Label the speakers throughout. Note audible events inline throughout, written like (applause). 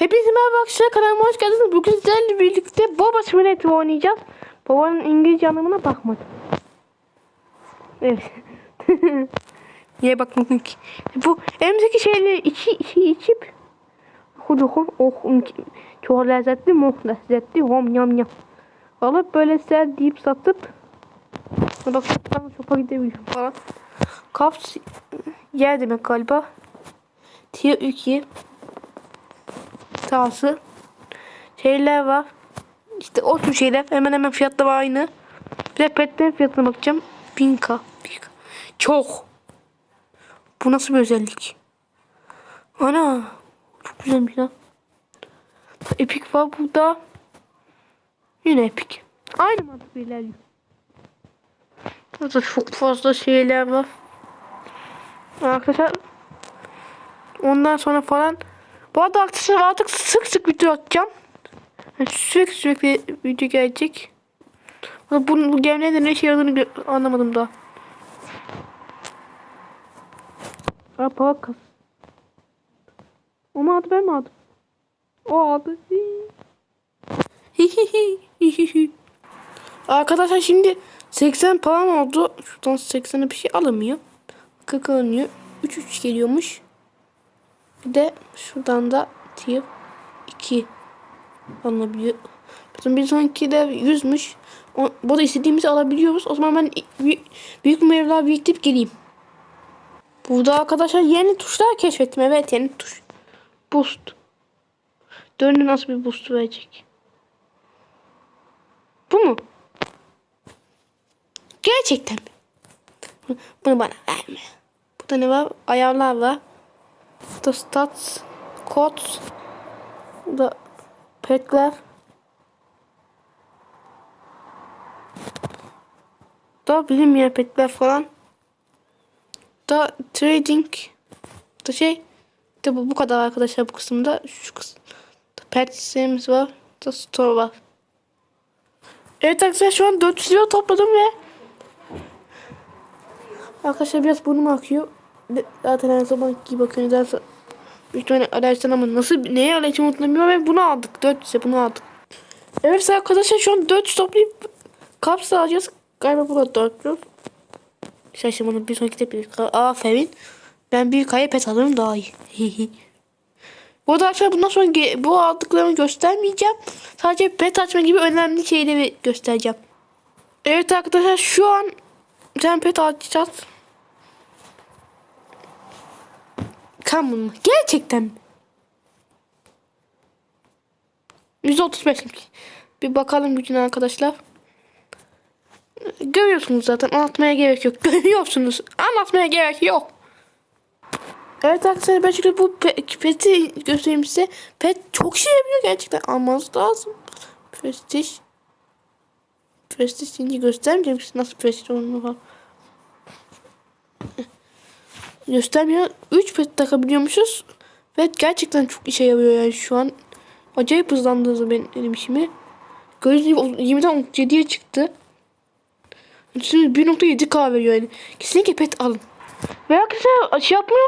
Speaker 1: Hepinize merhaba arkadaşlar kanalıma hoş geldiniz. Bugün sizlerle birlikte Baba Simulator oynayacağız. Babanın İngilizce anlamına bakmadım. Evet. (laughs) Niye bakmadın ki? Bu elimizdeki şeyleri içi, içi içip Hudu hum oh çok lezzetli muh lezzetli hom yam yam. Alıp böyle ser deyip satıp bak şuradan sopa gidebiliyorum falan. Kaps yer demek galiba. Tier 2 tavası şeyler var. İşte o tür şeyler hemen hemen fiyatları aynı. Bir de petlerin fiyatına bakacağım. 1000k. 1000k. Çok. Bu nasıl bir özellik? Ana. Çok güzelmiş lan. Epic var burada. Yine epic. Aynı mantık ilerliyor. Burada çok fazla şeyler var. Arkadaşlar ondan sonra falan bu arada arkadaşlar artık sık sık video atacağım. Yani sürekli sürekli video gelecek. Bu, bu gemide ne şey yaradığını anlamadım daha. Aa para kas. O mu aldı ben mi aldım? O aldı. Arkadaşlar şimdi 80 param oldu. Şuradan 80'e bir şey alamıyor. 40 alınıyor. 3 3 geliyormuş. Bir de şuradan da tier 2 alınabiliyor. Bizim bir sonraki de 100'müş. O, bu da istediğimizi alabiliyoruz. O zaman ben büyük, mevla biriktirip geleyim. Burada arkadaşlar yeni tuşlar keşfettim. Evet yeni tuş. Boost. Dönü nasıl bir boost verecek? Bu mu? Gerçekten mi? Bunu bana verme. Burada ne var? Ayarlar var. Stats, codes, burada petler. Da bilinmeyen petler falan. Da trading. Da şey. De bu, bu kadar arkadaşlar bu kısımda. Şu kısım. Pets'imiz var. Da store var. Evet arkadaşlar şu an 400 lira topladım ve Arkadaşlar biraz burnum akıyor. Zaten her zaman gibi bakıyorsunuz. Zaten büyük ihtimalle alerjiden ama nasıl neye alerjim unutmuyorum ve bunu aldık. 400'e bunu aldık. Evet arkadaşlar şu an 400 toplayıp kapsa alacağız. Galiba bu da 400. Şaşırmadım bir sonraki de bir aferin. Ben büyük ayı pet alırım daha iyi. (laughs) bu arada arkadaşlar bundan sonra bu aldıklarımı göstermeyeceğim. Sadece pet açma gibi önemli şeyleri göstereceğim. Evet arkadaşlar şu an sen pet açacağız. Bunu. Gerçekten mi? 135 mi? Bir bakalım gücüne arkadaşlar. Görüyorsunuz zaten anlatmaya gerek yok. (laughs) Görüyorsunuz. Anlatmaya gerek yok. Evet arkadaşlar ben şimdi bu pe peti göstereyim size. Pet çok şey yapıyor gerçekten. Almanız lazım. Prestige. Prestige şimdi göstermeyeceğim size nasıl prestige olduğunu falan. Göstermiyor. 3 pet takabiliyormuşuz. Ve gerçekten çok işe yarıyor yani şu an. Acayip hızlandırdı benim elim işimi. Gözüm 20'den 37'ye çıktı. Şimdi 1.7k veriyor yani. Kesinlikle pet alın. Ve arkadaşlar şey yapmayı.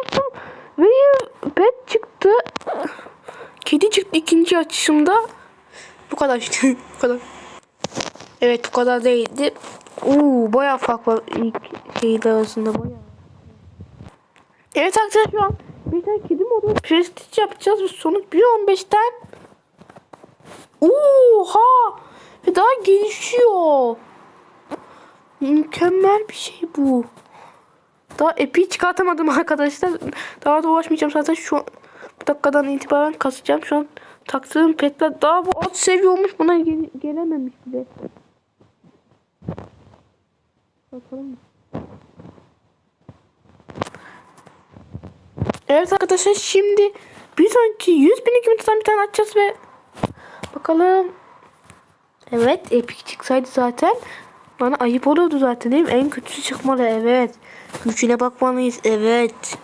Speaker 1: Ve pet çıktı. Kedi çıktı ikinci açışımda. Bu kadar işte. (laughs) bu kadar. Evet bu kadar değildi. Uuu bayağı fark var ilk şeyler arasında bayağı. Evet arkadaşlar şu an bir tane kedi modu prestige yapacağız ve sonu 1.15'ten Oha! Ve daha gelişiyor. Mükemmel bir şey bu. Daha epi çıkartamadım arkadaşlar. Daha da uğraşmayacağım zaten şu an, bu dakikadan itibaren kasacağım. Şu an taktığım petler daha bu alt seviye olmuş. Buna gel gelememiş bile. Bakalım Evet arkadaşlar şimdi bir sonraki 100 bin 2000 tane bir tane açacağız ve bakalım. Evet epik çıksaydı zaten bana ayıp olurdu zaten değil mi? En kötüsü çıkmalı evet. Gücüne bakmalıyız evet.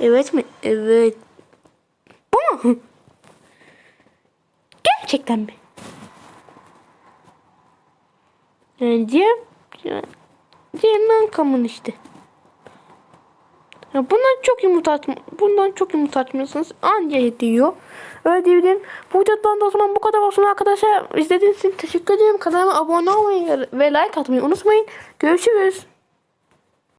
Speaker 1: Evet mi? Evet. Bu mu? (laughs) Gerçekten mi? Yani diğer diğer nankamın işte. Bundan çok yumurta atma, bundan çok yumurta atmıyorsunuz. Anca yetiyor. Öyle diyebilirim. Bu videodan da o zaman bu kadar olsun arkadaşlar. İzlediğiniz için teşekkür ederim. Kanalıma abone olmayı ve like atmayı unutmayın. Görüşürüz.